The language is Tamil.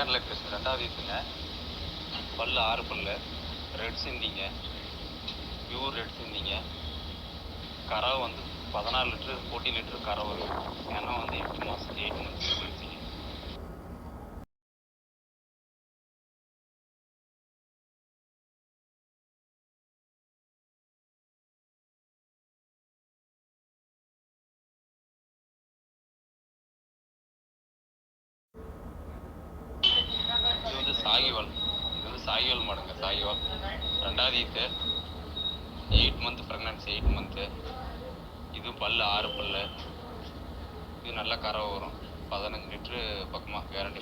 செகண்ட் லேட்டஸ்ட் ரெண்டாவது இதுங்க. பல்லு ஆறு பல் ரெட் சிந்திங்க. பியூர் ரெட் சிந்திங்க. கறவை வந்து பதினாலு லிட்ரு ஃபோர்டீன் லிட்ரு கறவை வரும் ஏன்னா வந்து சாகிவால். இது வந்து சாகிவால் மாடுங்க சாகிவால். ரெண்டாவது ஈத்து eight month pregnancy eight month இது பல்லு ஆறு பல்லு. இது நல்ல கறவை வரும். பதினஞ்சு லிட்ரு பக்கமாக கேரண்டி